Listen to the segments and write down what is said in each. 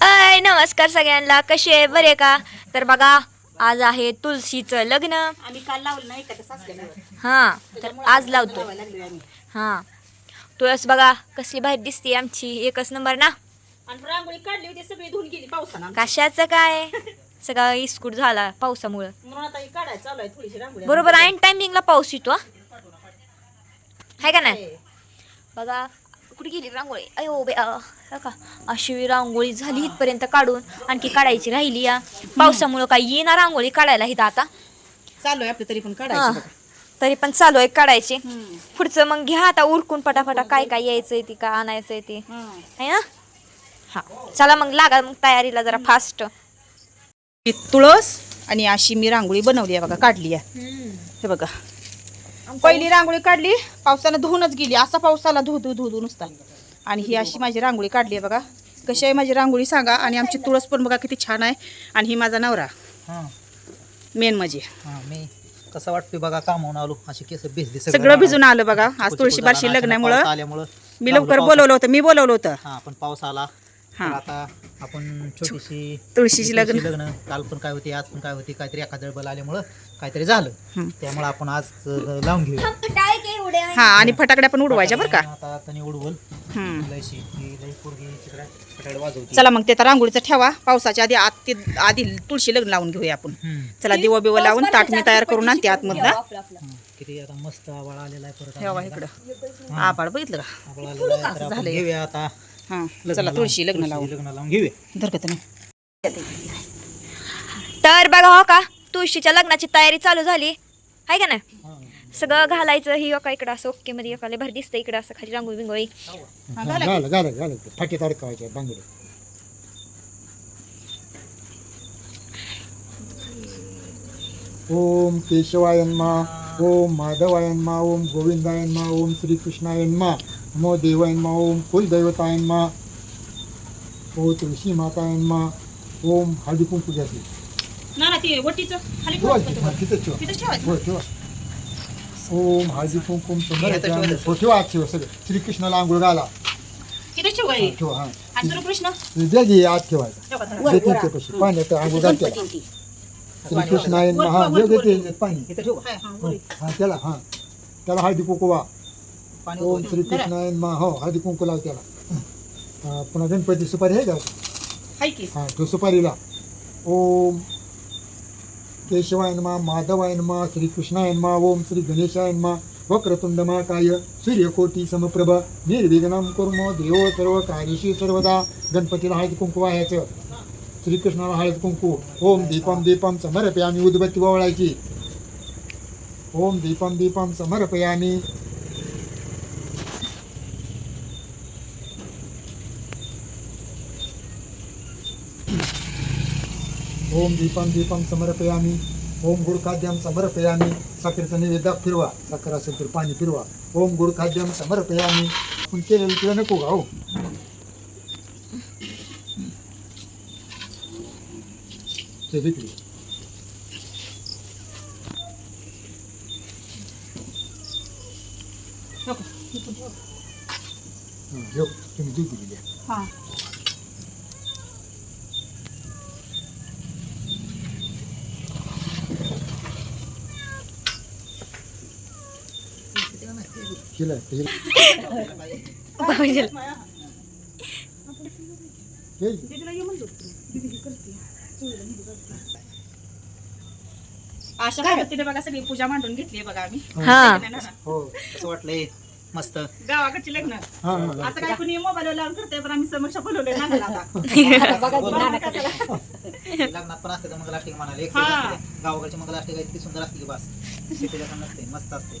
अय नमस्कार सगळ्यांना. कसे आहे? बरे का? तर बघा आज आहे तुळशीचं लग्न. आम्ही काल लावलं नाही का? तसंच केलं हा तर आज लावतो. हा. तुळस बघा कसली बाहेर दिसते आमची. एकच नंबर ना? आणि रांगोळी काढली होती सगळी धुवून गेली पावसानं कशाचं काय? सगळा इस्कूट झाला पावसामुळं. म्हणून आता ही काढायला चालू आहे थोडीशी रांगोळी बरोबर ऐन टायमिंगला पाऊस येतो हा. हाय का नाही? बघा कुठे गेली रांगोळी. अयो बे का? अशी रांगोळी झाली इथपर्यंत काढून आणखी काढायची राहिली या. पावसामुळं काय येणार रांगोळी काढायला इथं आता. चालू आहे आपलं तरी पण. काढायचं बघा. तरी पण चालू आहे काढायची. पुढचं मग घ्या आता उरकून पटापटा काय काय यायचंय ती काय आणायचंय ते. हं. आहे ना? हा. चला मग लागा मग तयारीला जरा फास्ट ही तुळस आणि अशी मी रांगोळी बनवली आहे बघा काढली आहे. हे बघा. पहिली रांगोळी काढली पावसानं धुवूनच गेली. असा पाऊस आला धु धु धु धु नुसता. आणि ही अशी माझी रांगोळी काढली आहे बघा. कशी आहे माझी रांगोळी सांगा. आणि आमची तुळस पण बघा किती छान आहे. आणि ही माझा नवरा. मेन म्हणजे. हां मी कसं वाटतोय बघा कामावून आलो. अशी केस भिजली सगळं. भिजून आलं बघा. आज तुळशी बारशी लग्नामुळं मी लवकर बोलवलं होतं मी बोलवलं होतं. पण पाऊस आला. हां. तर आता आपण छोटीशी तुळशीची लग्न. लग्न. काल पण काय होती आज पण काय होती काहीतरी एखादं बल आल्यामुळं काहीतरी झालं. त्यामुळे आपण आज अं, लावून घेऊया. हा आणि फटाकड्या पण उडवायच्या बरं का. आता उडवल. हम्म. लयशी ती लय पोरगी तिकडे फटाकडे वाजवती. चला मग ते तर रांगोळीचा ठेवा. पावसाच्या आधी आत ते आधी तुळशी लग्न लावून घेऊया आपण. हं. चला दिवा बिवा लावून ताट मी तयार करून आणते आतमधला हं. किती आता मस्त आवाळ आलेला आहे परत ठेवा इकडं. आबाळ बघितलं का? आवाळ आलेला आहे तर आपण झालंय. घेऊया आता. हा चला तुळशी लग्न लावून लग्न लावून घेऊया. धरकत नाही तर बघा हो का तुळशीच्या लग्नाची तयारी चालू झाली. आहे का नाही. सगळं घालायचं ही का इकडं असं ओके मध्ये एकाला भर दिसतं इकडं असं खाली रांगोळी बिंगोळी. हा. झालं झालं झालं फाटीत अडकवायचे बांगडे. ओम केशवायन्मा ओम माधवायन्मा ओम गोविंदायन्मा ओम श्रीकृष्णायन्मा नमो देवायन्मा ओम कुलदैवतायन्मा ओ तुळशी मातायन्मा ओम हळदी कुंकू घ्यायची ना ना ते वटीचं खाली ठेवायची ठेवायचं. तिथं ठेवा. ओम हळदी कुंकुम सुंदर ठेवा, ठेवा. हो ठेवा आत ठेवा सगळं. श्रीकृष्णाला आंघोळ घाला. ठेवा हा, हे. हा. द्या आत ठेवायचा कशी. पाण्यात आंघोळ घालते श्रीकृष्णायन हा देव देते पाणी. हा, हा. हा त्याला हा. त्याला हळदी कुंकू ओम श्रीकृष्णायन मा हो हळदी कुंकू लाव त्याला पुन्हा गणपती सुपारी आहे का? हाय की. हा तो सुपारीला. ओम केशवायन मा माधवायन मा श्रीकृष्णायन मा ओम श्री गणेशायन मा वक्रतुंड मा काय सूर्यकोटी समप्रभ. निर्विघ्नम कुर्मो देव सर्व कार्यशी सर्वदा. गणपतीला हळदी कुंकू वाहायचं. श्रीकृष्णाला हळद कुंकू. ओम दीपम दीपम समर्पयामी उदबत्ती ओवळायची ओम दीपम दीपम समर्पयामी. ओम दीपम दीपम समर्पयामी। ओम गुडखाद्यम समर्पयामी। साखरेचा नैवेद्य फिरवा साखर असेल तर पाणी फिरवा ओम गुडखाद्यम समर्पयामी। पण केलेलं तुला नको का हो ते विकली. नको. हं, घेऊ तुम्ही दूध दिली हा. केलं केलं भाऊजीला. केलं. दीदीला ये म्हणलो होतो. दीदी ही करते. चुलीला नेली करते. अशा पद्धतीने बघा सगळी पूजा मांडून घेतली बघा आम्ही. हा. हो. वाटलंय? मस्त. गावाकडची लग्न. असं काय कुणी मोबाईल लावून करते पण आम्ही समक्ष बोलवलंय लग्नात पण असते मग लास्टिक म्हणाले. हा. गावाकडची मग लास्टिक इतकी सुंदर असते की बस. सिटीला पण नसते. मस्त असते.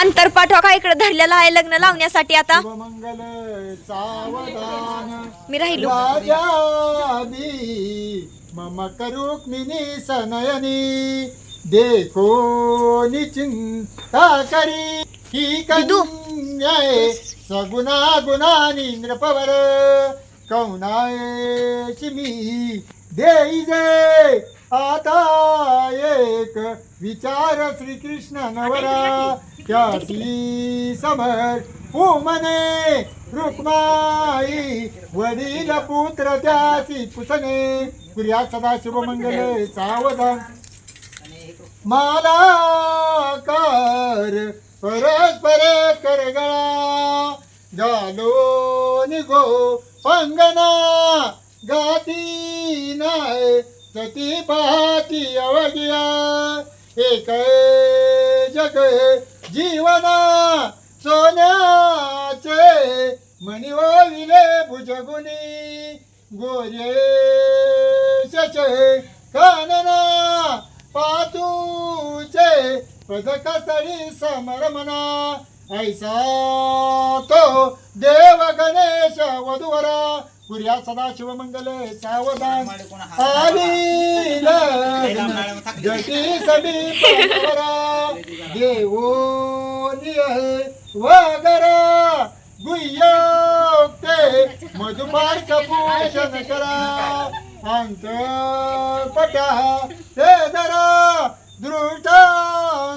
अंतर पाठवा का? इकडे धरलेला आहे लग्न लावण्यासाठी आता. मंगल सावधान. मी राहिलो. राजा बी मम करुक्मिनी सनयनी. देखो चिंता करी. ही कन्याय सगुणा गुणानी नृपवर कौनायची मी देई जे आता एक विचार श्रीकृष्ण नवरा त्यासी समर उमने रुक्माई वडील पुत्र त्यासी पुसणे प्रिया सदाशिव मंगल सावधान. माला कर परस्पर करगळा जालो निघो पंगना गाती नाय सती पाहती अवघ्या. एक जग जीवना सोन्याचे. मणी ओविले भुजगुनी गोरे शचे कानना पातूचे. पदक स्थळी समरमना. ऐसा तो देव गणेश वधुवरा. पुर्या सदाशिव मंगल सावधान आली जशी सभी परवरा देवो निय वगरा गुह्योक्ते मधुमार कपूषण करा. अंत पटा ते धरा दृष्ट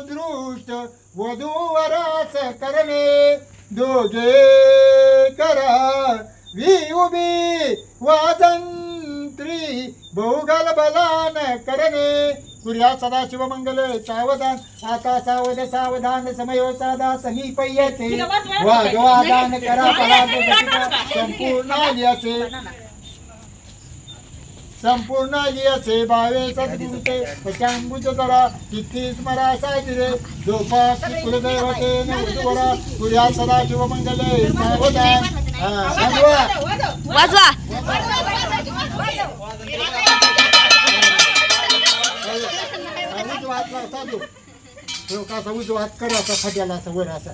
दृष्ट वधूवरास करणे दोघे करा. वी उभी वादंत्री बहुगल बलान करणे. सूर्या सदाशिव मंगल सावधान आता सावध सावधान समयो साधा समीप येते वादवादान करा गतिका संपूर्ण आलियाचे संपूर्ण आलियाचे भावे सद्गुरुते पचांबुज करा किती स्मरा साजिरे जोपास कुलदैवते नवरा सूर्या सदाशिव मंगल सावधान हा, वाजवा. वाजवा लावता करा असा फाट्याला असा वर असा.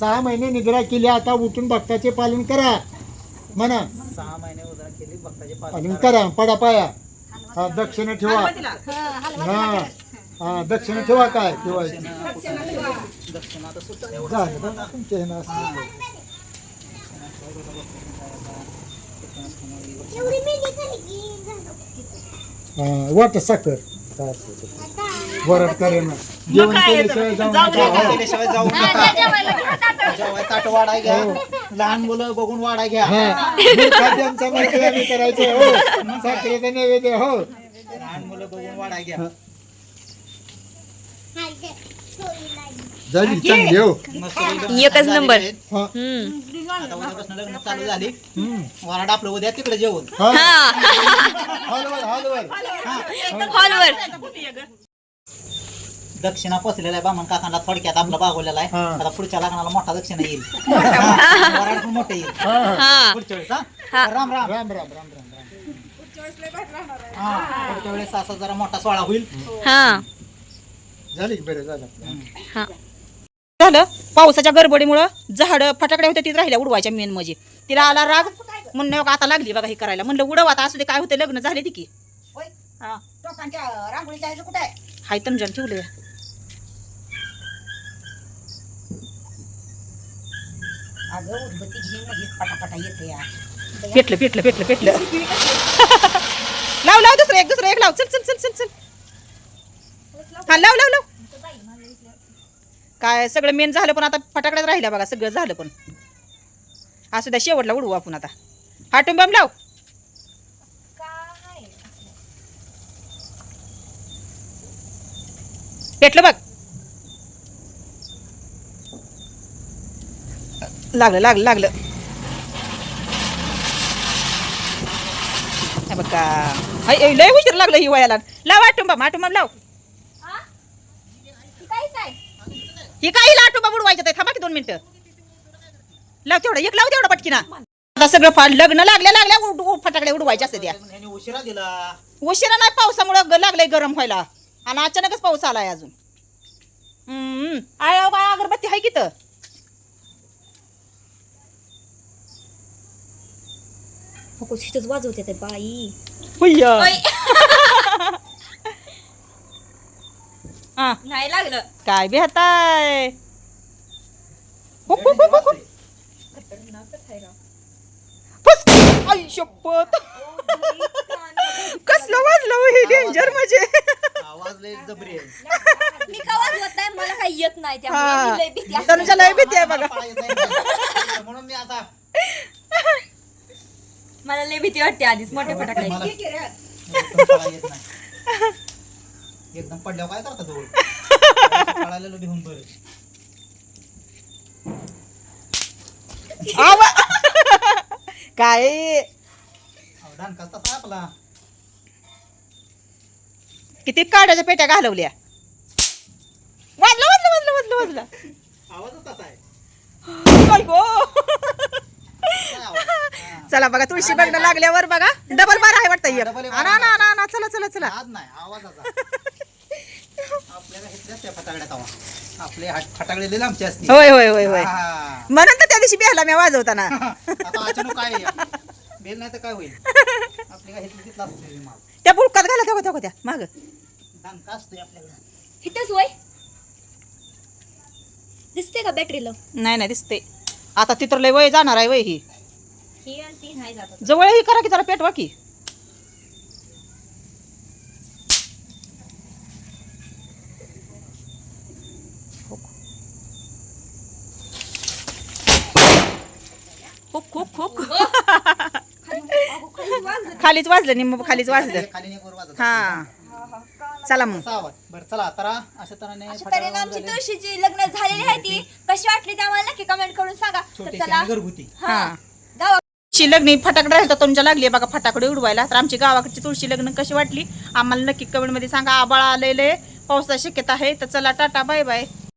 सहा महिने निद्रा केली आता उठून भक्ताचे पालन करा. म्हणा. सहा महिने उद्या केली भक्ताचे पालन करा. पडा पाया. हा दक्षिण ठेवा. हा हा दक्षिण ठेवा काय? ठेवायची झालं असं. हा, वाट साखर. वरड करेन. जेवण केल्याशिवाय जाऊ नका हो. केल्याशिवाय जाऊ नका जेवाय ताट वाढाय घ्या. लहान मुलं बघून वाढाय घ्या. हा. खाद्यांचा माहिती आम्ही करायचं हो. साखरेचा नैवेद्य हो. लहान मुलं बघून घ्या. झाली चांगली हो. एकच नंबर. हा. लग्न चालू झाली. वराड आपलं उद्या तिकडे जेवण हा. हा. हॉलवर हॉलवर. हॉलवर. दक्षिणा पसलेला आहे बामण काकांना थोडक्यात आपला बागवलेला आहे. हा. आता पुढच्या लग्नाला मोठा दक्षिणा येईल. हा, पण मोठं येईल. हा. हा. हा. पुढच्या वेळेस हा? हा. राम राम. राम राम राम राम राम हा. पुढच्या वेळेस असा जरा मोठा सोहळा होईल. हा. झाली की बरं झालं. आपलं. हा. झालं? पावसाच्या गडबडीमुळं झाडं फटाकड्या होत्या तिथे राहिल्या उडवायच्या मेन म्हणजे. तिला आला राग म्हणणं बघा आता लागली बघा हे करायला. म्हणलं उडव आता असू दे काय होते लग्न झाले ती की. हा. रांगोळीच्या आईचं कुठे आहे? हाय तंजन ठेवले अगं उदबत्ती घेऊन लगेच पटापटा येते या पेटलं पेटलं पेटलं पेटलं. लाव लाव दुसरं एक दुसरं एक लाव. चल चल चल चल चल. हा लाव लाव लाव. काय सगळं मेन झालं पण आता फटाकड्यात राहिल्या बघा सगळं झालं पण. असू द्या शेवटला उडवू आपण आता. हा टुंबाम लाव. पेटलं बघ. लागलं लागलं लागलं. बघा. लय उशीर लागलं ही वयाला. लाव आटुंबा आटुंबा लाव. ही काही लाटुंबा बुडवायचं थांबा की दोन मिनिटं. लाव तेवढं एक लाव तेवढं पटकीना. आता सगळं फाड लग्न लागल्या लागल्या फटाकडे उडवायचे असते त्या. उशिरा दिला. उशिरा नाही पावसामुळे लागलंय गरम व्हायला. आणि अचानकच पाऊस आलाय अजून. हम्म आय अहो, बाय अगरबत्ती आहे की तर हो तिथंच वाजवते ते बाई. हा नाही लागलं काय. आई शपथ कसलं वाजलं हो डेंजर म्हणजे आवाज लय जबरी आहे मी का वाजवत नाही मला काही येत नाही त्यामुळे मी लय भीती असते. तनुजा लय भीती आहे बघा मला येत नाही. म्हणून मी आता मला लय भीती वाटते आधीच फटाकड्याची मला एकदम पडल्यावर काय करता जवळ लिहून बरं आवा! काय? अहो, दणकाच तसा आहे आपला. किती काड्याच्या पेट्या घालवल्या? वाजलं वाजलं वाजलं वाजलं वाजलं. आवाजच तसा आहे. काय गो काय आवाज? चला बघा तुळशी बघणं लागल्यावर बघा. डबल बार आहे वाटतं एक. आणा आणा आणा, आणा चला चला चला. आज नाही आवाजाचा आपल्याला घेतल्या त्या फटाकड्यात आवा आपले हात- फटाकडे लिहिले आमचे असते होय होय होय होय. म्हणून तर त्या दिवशी बिहाला मी वाजवताना. आता अचानक काय आहे? बेल नाही तर काय होईल? आपले काय घेतलं तिथलं असते माल. त्या बुडकात घाला त्या त्या त्या माग. दणका असतोय आपल्याकडे. इथंच वय दिसते का बॅटरीला नाही नाही दिसते. आता तिथं लय वय जाणार आहे वय ही. ही आणि ती नाही जात जवळ ही करा की जरा पेटवा की हुक हुक हुक खालीच वाजलं निम खालीच वाजलं. खाली हा. चला मग. बरं चला तर अशा तऱ्हेने अशा फटाके तऱ्हेने आमची झाले. तुळशीची लग्न झालेली आहे ती. कशी वाटली ते आम्हाला नक्की कमेंट करून सांगा. तर चला. घरगुती. हा. तुळशी लग्न फटाकडे राहिलं तर तुमच्या लागली बघा फटाकडे उडवायला. तर आमची गावाकडची तुळशी लग्न कशी वाटली? आम्हाला नक्की कमेंटमध्ये सांगा. आबाळ आलेले पावसाची शक्यता आहे. तर चला टाटा बाय बाय